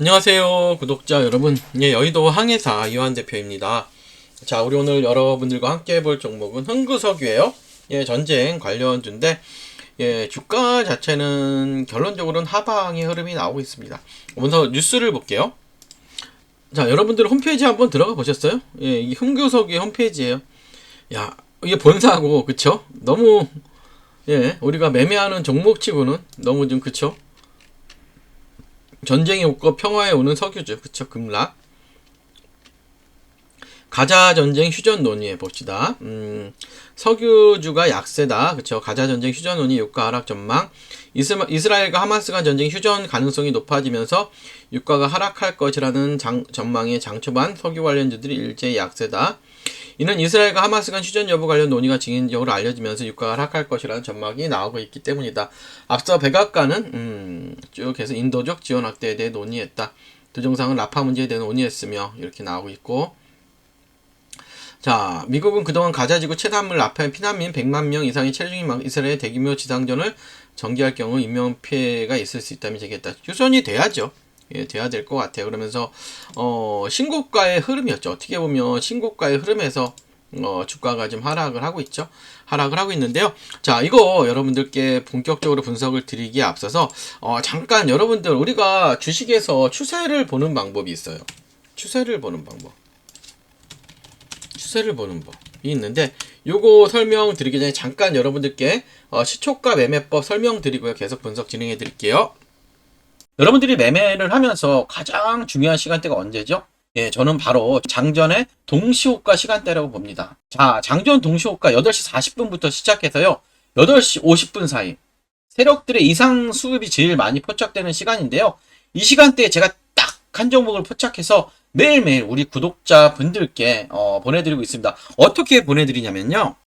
안녕하세요 구독자 여러분. 예, 여의도 항해사 이완 대표입니다. 자 우리 오늘 여러분들과 함께 해볼 종목은 흥구석유예요. 예, 전쟁 관련주인데 예, 주가 자체는 결론적으로는 하방의 흐름이 나오고 있습니다. 먼저 뉴스를 볼게요. 자 여러분들 홈페이지 한번 들어가 보셨어요? 예, 이 흥구석유의 홈페이지예요. 야 이게 본사고 그쵸? 너무 예 우리가 매매하는 종목치고는 너무 좀 그쵸 전쟁이 없고 평화에 오는 석유죠. 그쵸? 급락. 가자 전쟁 휴전 논의해 봅시다. 음, 석유주가 약세다. 그쵸? 가자 전쟁 휴전 논의 유가 하락 전망. 이스마, 이스라엘과 하마스 간 전쟁 휴전 가능성이 높아지면서 유가가 하락할 것이라는 장, 전망의 장초반 석유 관련주들이 일제히 약세다. 이는 이스라엘과 하마스 간 휴전 여부 관련 논의가 증인적으로 알려지면서 유가가 하락할 것이라는 전망이 나오고 있기 때문이다. 앞서 백악관은 음, 쭉 해서 인도적 지원 확대에 대해 논의했다. 두 정상은 라파 문제에 대해 논의했으며 이렇게 나오고 있고 자, 미국은 그동안 가자지구 체단물 라파의 피난민 100만 명 이상이 체중이 이스라엘 대규모 지상전을 전개할 경우 인명 피해가 있을 수 있다며 제기했다. 휴전이 돼야죠. 예, 돼야 될 것 같아요. 그러면서 어, 신고가의 흐름이었죠. 어떻게 보면 신고가의 흐름에서 어, 주가가 좀 하락을 하고 있죠. 하락을 하고 있는데요. 자, 이거 여러분들께 본격적으로 분석을 드리기에 앞서서 어, 잠깐 여러분들 우리가 주식에서 추세를 보는 방법이 있어요. 추세를 보는 방법. 추세를 보는 법이 있는데 요거 설명드리기 전에 잠깐 여러분들께 어, 시초가 매매법 설명드리고요. 계속 분석 진행해 드릴게요. 여러분들이 매매를 하면서 가장 중요한 시간대가 언제죠? 예, 저는 바로 장전의 동시호가 시간대라고 봅니다. 자, 장전 동시호가 8시 40분부터 시작해서요. 8시 50분 사이. 세력들의 이상 수급이 제일 많이 포착되는 시간인데요. 이 시간대에 제가 딱 한 종목을 포착해서 매일매일 우리 구독자 분들께 어, 보내드리고 있습니다. 어떻게 보내드리냐면요.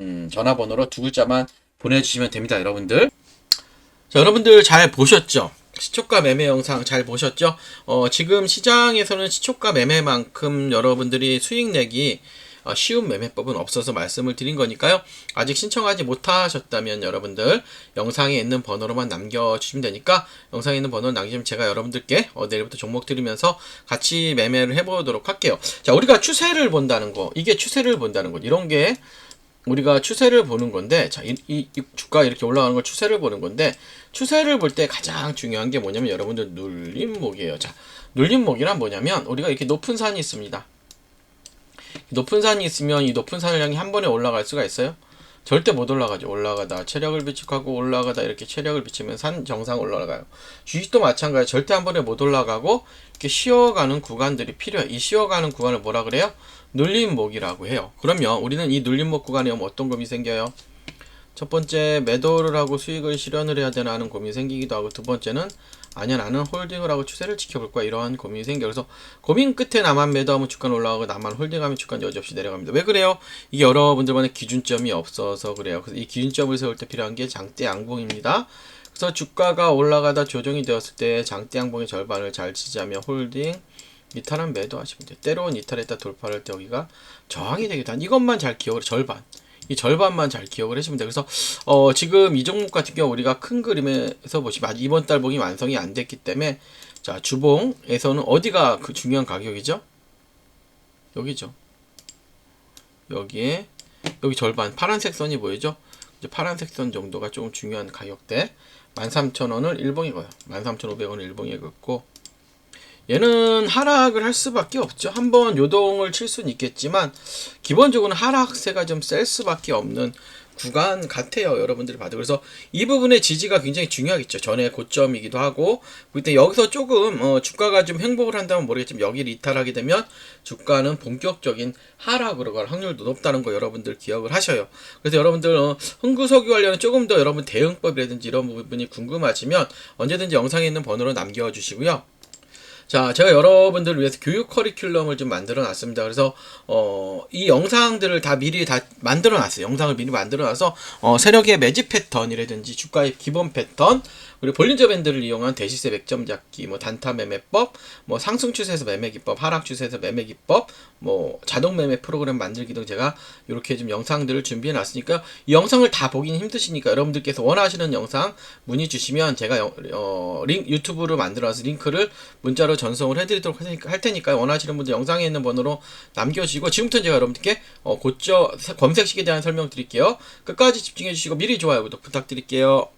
음, 전화번호로 두 글자만 보내주시면 됩니다, 여러분들. 자, 여러분들 잘 보셨죠? 시초가 매매 영상 잘 보셨죠? 어, 지금 시장에서는 시초가 매매만큼 여러분들이 수익 내기 어, 쉬운 매매법은 없어서 말씀을 드린 거니까요. 아직 신청하지 못하셨다면 여러분들 영상에 있는 번호로만 남겨주시면 되니까 영상에 있는 번호 남기시면 제가 여러분들께 어, 내일부터 종목 드리면서 같이 매매를 해보도록 할게요. 자, 우리가 추세를 본다는 거, 이게 추세를 본다는 거, 이런 게 우리가 추세를 보는 건데, 자, 이, 이, 이 주가 이렇게 올라가는 걸 추세를 보는 건데, 추세를 볼 때 가장 중요한 게 뭐냐면 여러분들 눌림목이에요. 자, 눌림목이란 뭐냐면 우리가 이렇게 높은 산이 있습니다. 높은 산이 있으면 이 높은 산을 향해 한 번에 올라갈 수가 있어요? 절대 못 올라가죠. 올라가다 체력을 비축하고 올라가다 이렇게 체력을 비치면 산 정상 올라가요. 주식도 마찬가지. 절대 한 번에 못 올라가고 이렇게 쉬어가는 구간들이 필요해요. 이 쉬어가는 구간을 뭐라 그래요? 눌림목이라고 해요. 그러면 우리는 이 눌림목 구간에 오면 어떤 고민이 생겨요? 첫 번째 매도를 하고 수익을 실현을 해야 되나 하는 고민이 생기기도 하고 두 번째는 아니야 나는 홀딩을 하고 추세를 지켜볼 거야 이러한 고민이 생겨. 그래서 고민 끝에 나만 매도하면 주가는 올라가고 나만 홀딩하면 주가는 여지없이 내려갑니다. 왜 그래요? 이게 여러분들만의 기준점이 없어서 그래요. 그래서 이 기준점을 세울 때 필요한 게 장대 양봉입니다. 그래서 주가가 올라가다 조정이 되었을 때 장대 양봉의 절반을 잘 지지하며 홀딩 이탈한 매도하시면 돼요. 때로는 이탈했다 돌파를 할때 여기가 저항이 되기도 한 이것만 잘 기억을 절반 이 절반만 잘 기억을 해주면 돼요. 그래서 어, 지금 이 종목 같은 경우 우리가 큰 그림에서 보시면 이번 달 봉이 완성이 안 됐기 때문에 자 주봉에서는 어디가 그 중요한 가격이죠? 여기죠. 여기에 여기 절반 파란색 선이 보이죠? 이제 파란색 선 정도가 조금 중요한 가격대 13,000원을 일봉에 거요. 13,500원을 일봉에 긋고 얘는 하락을 할 수밖에 없죠. 한번 요동을 칠 수는 있겠지만 기본적으로 하락세가 좀 셀 수밖에 없는 구간 같아요. 여러분들이 봐도 그래서 이 부분의 지지가 굉장히 중요하겠죠. 전에 고점이기도 하고 그때 여기서 조금 어, 주가가 좀 행복을 한다면 모르겠지만 여기를 이탈하게 되면 주가는 본격적인 하락으로 갈 확률도 높다는 거 여러분들 기억을 하셔요. 그래서 여러분들 어, 흥구석유 관련은 조금 더 여러분 대응법이라든지 이런 부분이 궁금하시면 언제든지 영상에 있는 번호로 남겨주시고요. 자, 제가 여러분들을 위해서 교육 커리큘럼을 좀 만들어 놨습니다. 그래서, 어, 이 영상들을 다 미리 다 만들어 놨어요. 영상을 미리 만들어 놔서, 어, 세력의 매집 패턴이라든지 주가의 기본 패턴, 그리고 볼린저 밴드를 이용한 대시세 100점 잡기, 뭐 단타 매매법, 뭐 상승 추세에서 매매 기법, 하락 추세에서 매매 기법, 뭐 자동 매매 프로그램 만들기 등 제가 이렇게 좀 영상들을 준비해 놨으니까 이 영상을 다 보기는 힘드시니까 여러분들께서 원하시는 영상 문의 주시면 제가 영, 어, 링 유튜브로 만들어서 링크를 문자로 전송을 해드리도록 할 테니까 원하시는 분들 영상에 있는 번호로 남겨주시고 지금부터 제가 여러분들께 어, 곧저 검색식에 대한 설명 드릴게요. 끝까지 집중해 주시고 미리 좋아요 구독 부탁드릴게요.